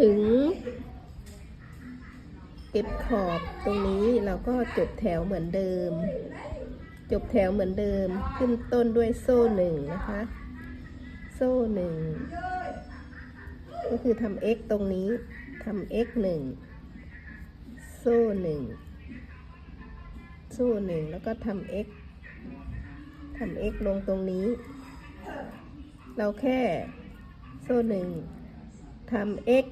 ถึง เก็บขอบตรงนี้เราก็จบแถวเหมือนเดิม จบแถวเหมือนเดิม ขึ้นต้นด้วยโซ่หนึ่งนะคะ โซ่หนึ่งก็คือทำ x ตรงนี้ทำ x หนึ่งโซ่หนึ่งโซ่หนึ่งแล้วก็ทำ x ทำ x ลงตรงนี้ เราแค่โซ่หนึ่งทำ x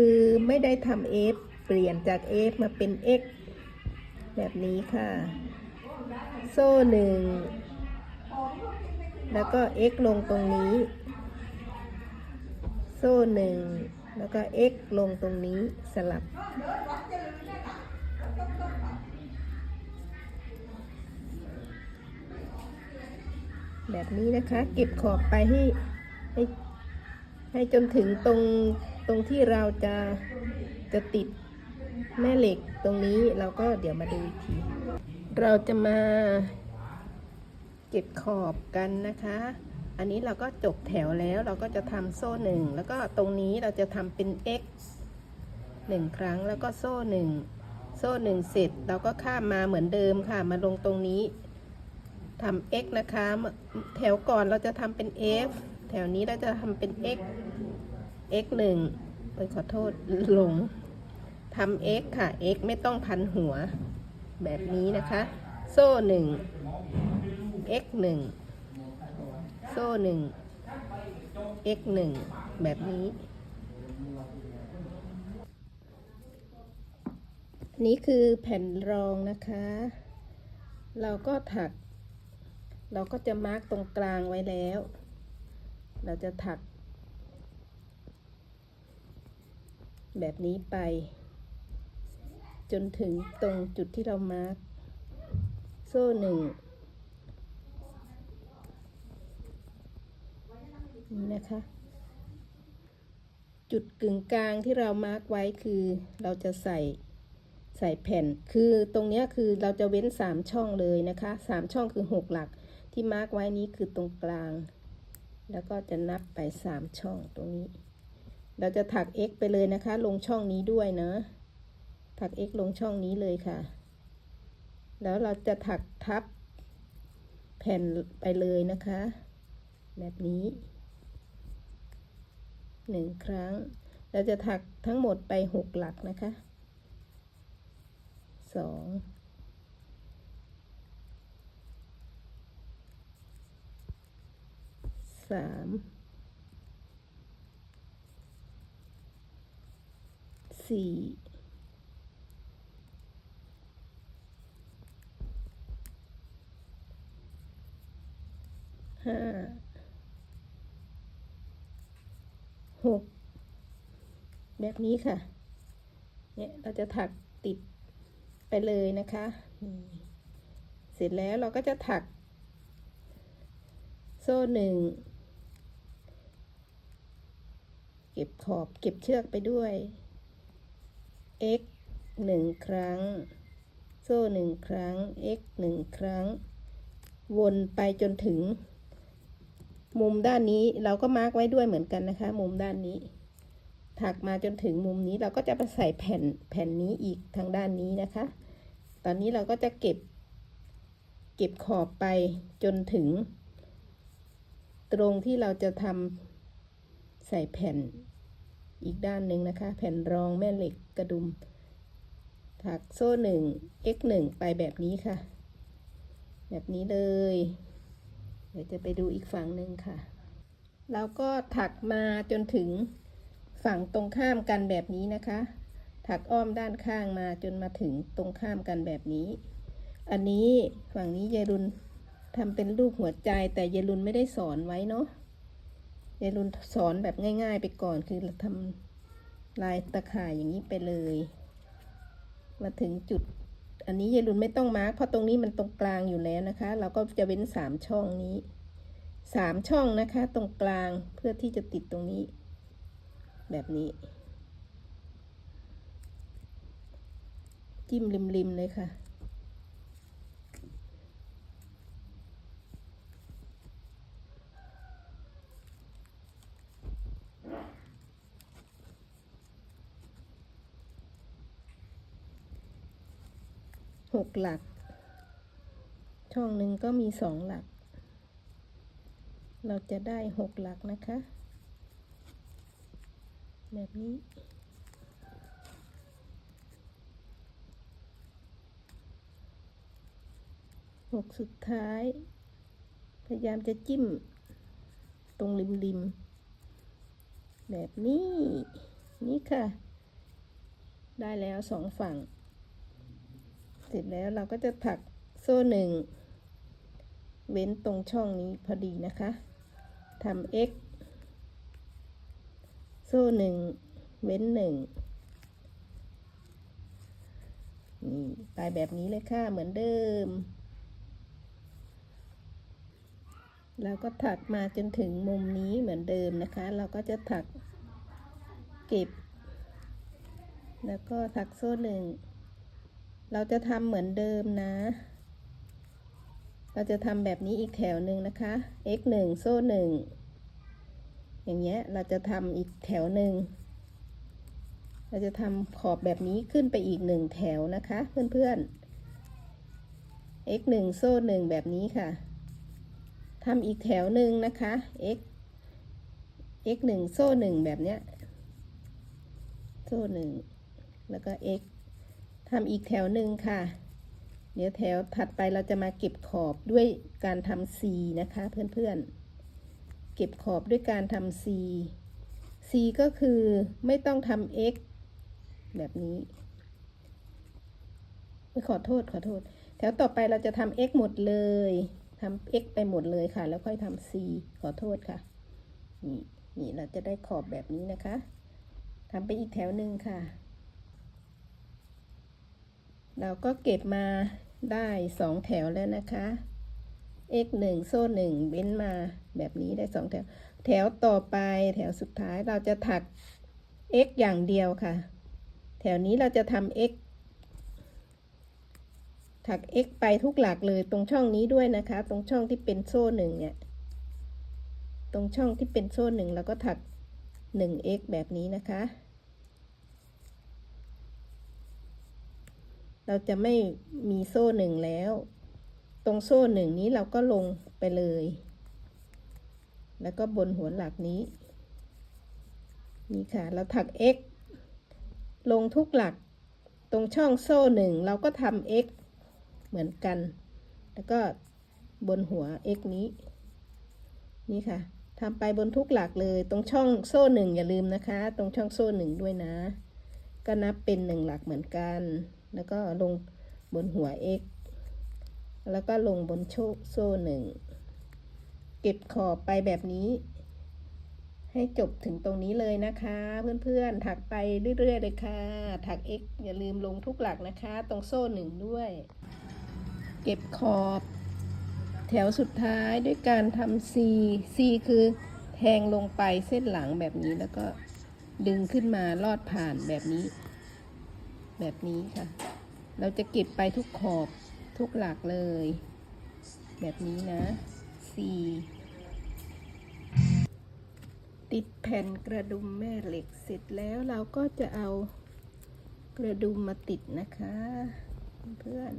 คือไม่ได้ทำ f เปลี่ยนจาก f มาเป็น x แบบนี้ค่ะ โซ่หนึ่ง แล้วก็ x ลงตรงนี้ โซ่หนึ่ง แล้วก็ x ลงตรงนี้สลับแบบนี้นะคะ เก็บขอบไปให้ให้ให้จนถึงตรง ตรงที่เราจะจะติดแม่เหล็กตรงนี้เราก็เดี๋ยวมาดูอีกที เราจะมาเก็บขอบกันนะคะ อันนี้เราก็จบแถวแล้วเราก็จะทำโซ่หนึ่งแล้วก็ตรงนี้เราจะทำเป็น x หนึ่งครั้งแล้วก็โซ่หนึ่งโซ่หนึ่งเสร็จเราก็ข้ามมาเหมือนเดิมค่ะ มาลงตรงนี้ทำ x นะคะ แถวก่อนเราจะทำเป็น f แถวนี้เราจะทำเป็น x x หนึ่งเอ้ยขอโทษหลงทำ x ค่ะ x ไม่ต้องพันหัว แบบนี้นะคะ โซ่หนึ่ง x หนึ่งโซ่หนึ่ง x หนึ่งแบบนี้นนี้คือแผ่นรองนะคะ เราก็ถัก เราก็จะมาร์กตรงกลางไว้แล้ว เราจะถัก แบบนี้ไป จนถึงตรงจุดที่เรามาร์กโซ่หนึ่งนี่นะคะ จุดกึ่งกลางที่เรามาร์กไว้คือเราจะใส่ใส่แผ่น คือตรงนี้คือเราจะเว้นสามช่องเลยนะคะสามช่องคือหกหลักที่มาร์กไว้นี้คือตรงกลาง แล้วก็จะนับไปสามช่องตรงนี้ เราจะถัก x ไปเลยนะคะ ลงช่องนี้ด้วยเนะถัก x ลงช่องนี้เลยค่ะ แล้วเราจะถักทับแผ่นไปเลยนะคะ แบบนี้หนึ่งครั้ง เราจะถักทั้งหมดไปหกหลักนะคะสองสาม สี่ห้าหกแบบนี้ค่ะ เนี่ยเราจะถักติดไปเลยนะคะนี่เสร็จแล้วเราก็จะถัก โซ่หนึ่งเก็บขอบเก็บเชือกไปด้วย x หนึ่งครั้ง โซ่หนึ่งครั้ง x หนึ่งครั้ง วนไปจนถึง มุมด้านนี้เราก็มาร์กไว้ด้วยเหมือนกันนะคะ มุมด้านนี้ ถักมาจนถึงมุมนี้เราก็จะไปใส่แผ่นแผ่นนี้อีกทางด้านนี้นะคะ ตอนนี้เราก็จะเก็บ เก็บขอบไปจนถึง ตรงที่เราจะทำใส่แผ่นอีกด้านหนึ่งนะคะ แผ่นรองแม่เหล็ก กระดุม ถักโซ่หนึ่ง x หนึ่งไปแบบนี้ค่ะ แบบนี้เลย เดี๋ยวจะไปดูอีกฝั่งหนึ่งค่ะแล้วก็ถักมาจนถึงฝั่งตรงข้ามกันแบบนี้นะคะ ถักอ้อมด้านข้างมาจนมาถึงตรงข้ามกันแบบนี้ อันนี้ฝั่งนี้ยายรุนทำเป็นรูปหัวใจแต่ยายรุนไม่ได้สอนไว้เนาะยายรุนสอนแบบง่าย ๆ ไปก่อนคือทำ ลายตะข่ายอย่างนี้ไปเลย มาถึงจุด อันนี้ยายรุนไม่ต้องมาร์กเพราะตรงนี้มันตรงกลางอยู่แล้วนะคะ เราก็จะเว้นสามช่องนี้สามช่องนะคะ ตรงกลางเพื่อที่จะติดตรงนี้ แบบนี้ จิ้มริมๆเลยค่ะ หกหลัก ช่องหนึ่งก็มีสองหลัก เราจะได้หกหลักนะคะ แบบนี้หกสุดท้าย พยายามจะจิ้ม ตรงริมริมแบบนี้ นี่ค่ะ ได้แล้วสองฝั่ง ร็จแล้วเราก็จะถักโซ่หนึ่งเว้นตรงช่องนี้พอดีนะคะทำ x โซ่หนึ่งเว้นหนึ่งนี่ไปแบบนี้เลยค่ะ เหมือนเดิม แล้วก็ถักมาจนถึงมุมนี้เหมือนเดิมนะคะ เราก็จะถักเก็บ แล้วก็ถักโซ่หนึ่ง เราจะทำเหมือนเดิมนะ เราจะทำแบบนี้อีกแถวหนึ่งนะคะ x หนึ่งโซ่หนึ่งอย่างเงี้ย เราจะทำอีกแถวหนึ่ง เราจะทำขอบแบบนี้ขึ้นไปอีกหนึ่งแถวนะคะ เพื่อนๆ x หนึ่งโซ่หนึ่งแบบนี้ค่ะทำอีกแถวหนึ่งนะคะ x x หนึ่งโซ่หนึ่งแบบเนี้ย โซ่หนึ่งแล้วก็ x ทำอีกแถวหนึ่งค่ะ เดี๋ยวแถวถัดไปเราจะมาเก็บขอบด้วยการทำ C นะคะ เพื่อนๆ เก็บขอบด้วยการทำ C C ก็คือไม่ต้องทำ x แบบนี้ขอโทษขอโทษ แถวต่อไปเราจะทำ x หมดเลยทำ x ไปหมดเลยค่ะ แล้วค่อยทำ c ขอโทษค่ะ นี่นี่เราจะได้ขอบแบบนี้นะคะทำไปอีกแถวหนึ่งค่ะ เราก็เก็บมาได้สองแถวแล้วนะคะ x หนึ่งโซ่หนึ่งเว้นมาแบบนี้ได้สองแถว แถวต่อไปแถวสุดท้ายเราจะถัก x อย่างเดียวค่ะ แถวนี้เราจะทำ x ถัก x ไปทุกหลักเลยตรงช่องนี้ด้วยนะคะ ตรงช่องที่เป็นโซ่หนึ่งเนี่ย ตรงช่องที่เป็นโซ่หนึ่งเราก็ถัก 1x แบบนี้นะคะ เราจะไม่มีโซ่หนึ่งแล้ว ตรงโซ่หนึ่งนี้เราก็ลงไปเลย แล้วก็บนหัวหลักนี้ นี่ค่ะ เราถัก x ลงทุกหลัก ตรงช่องโซ่หนึ่งเราก็ทำ x เหมือนกัน แล้วก็บนหัว x นี้ นี่ค่ะทำไปบนทุกหลักเลย ตรงช่องโซ่หนึ่งอย่าลืมนะคะ ตรงช่องโซ่หนึ่งด้วยนะ ก็นับเป็นหนึ่งหลักเหมือนกัน แล้วก็ลงบนหัว x แล้วก็ลงบนโชโซ่หนึ่ง เก็บขอบไปแบบนี้ ให้จบถึงตรงนี้เลยนะคะ เพื่อนๆ ถักไปเรื่อยๆเลยค่ะ ถัก x อย่าลืมลงทุกหลักนะคะ ตรงโซ่หนึ่งด้วย เก็บขอบ แถวสุดท้ายด้วยการทำ C C คือแทงลงไปเส้นหลังแบบนี้แล้วก็ดึงขึ้นมาลอดผ่านแบบนี้ แบบนี้ค่ะ เราจะเก็บไปทุกขอบทุกหลักเลย แบบนี้นะ C ติดแผ่นกระดุมแม่เหล็กเสร็จแล้วเราก็จะเอากระดุมมาติดนะคะ เพื่อน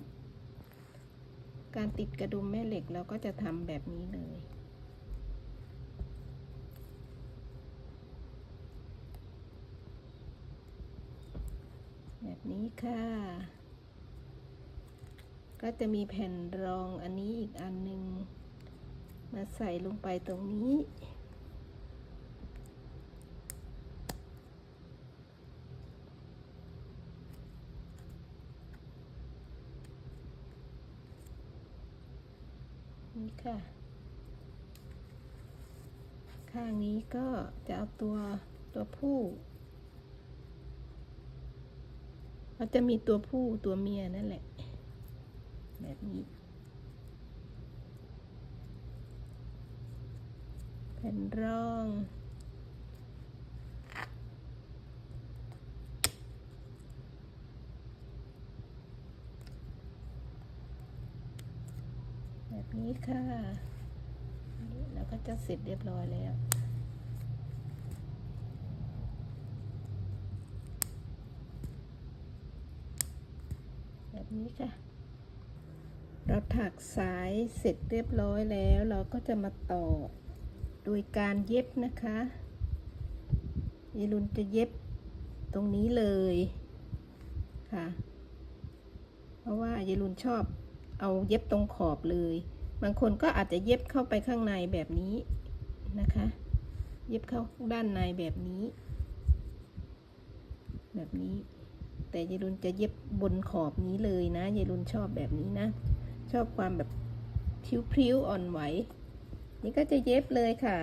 การติดกระดุมแม่เหล็กเราก็จะทำแบบนี้เลย แบบนี้ค่ะ ก็จะมีแผ่นรองอันนี้อีกอันหนึ่งมาใส่ลงไปตรงนี้ นี่ค่ะ ข้างนี้ก็จะเอาตัวตัวผู้มันจะมีตัวผู้ตัวเมียนั่นแหละ แบบนี้แผ่นร่อง แบบนี้ค่ะนี่เราก็จะเสร็จเรียบร้อยแล้วแบบนี้ค่ะ เราถักสายเสร็จเรียบร้อยแล้ว เราก็จะมาต่อโดยการเย็บนะคะยายรุนจะเย็บตรงนี้เลยค่ะ เพราะว่ายายรุนชอบเอาเย็บตรงขอบเลย บางคนก็อาจจะเย็บเข้าไปข้างในแบบนี้นะคะ เย็บเข้าด้านในแบบนี้ แบบนี้ แต่ยายรุนจะเย็บบนขอบนี้เลยนะยายรุนชอบแบบนี้นะ ชอบความแบบพริ้วๆอ่อนไหว นี่ก็จะเย็บเลยค่ะ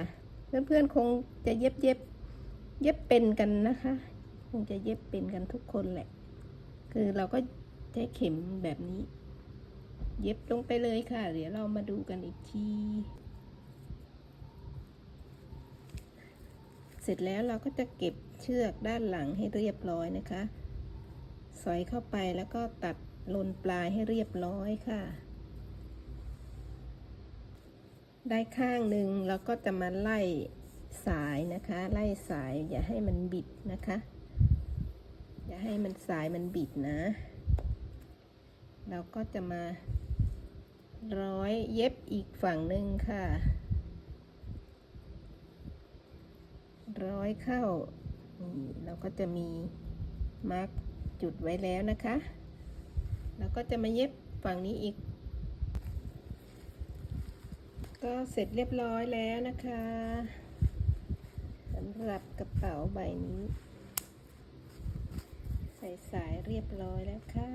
เพื่อนๆคงจะเย็บเย็บเย็บเป็นกันนะคะ คงจะเย็บเป็นกันทุกคนแหละ คือเราก็ใช้เข็มแบบนี้ เย็บลงไปเลยค่ะ เดี๋ยวเรามาดูกันอีกทีเสร็จแล้วเราก็จะเก็บเชือกด้านหลังให้เรียบร้อยนะคะ สอยเข้าไปแล้วก็ตัดลนปลายให้เรียบร้อยค่ะ ได้ข้างหนึ่งเราก็จะมาไล่สายนะคะ ไล่สายอย่าให้มันบิดนะคะ อย่าให้มันสายมันบิดนะ เราก็จะมาร้อยเย็บอีกฝั่งหนึ่งค่ะ ร้อยเข้านี่เราก็จะมีมาร์กจุดไว้แล้วนะคะแล้วก็จะมาเย็บฝั่งนี้อีก ก็เสร็จเรียบร้อยแล้วนะคะสำหรับกระเป๋าใบนี้ ใส่สายเรียบร้อยแล้วค่ะ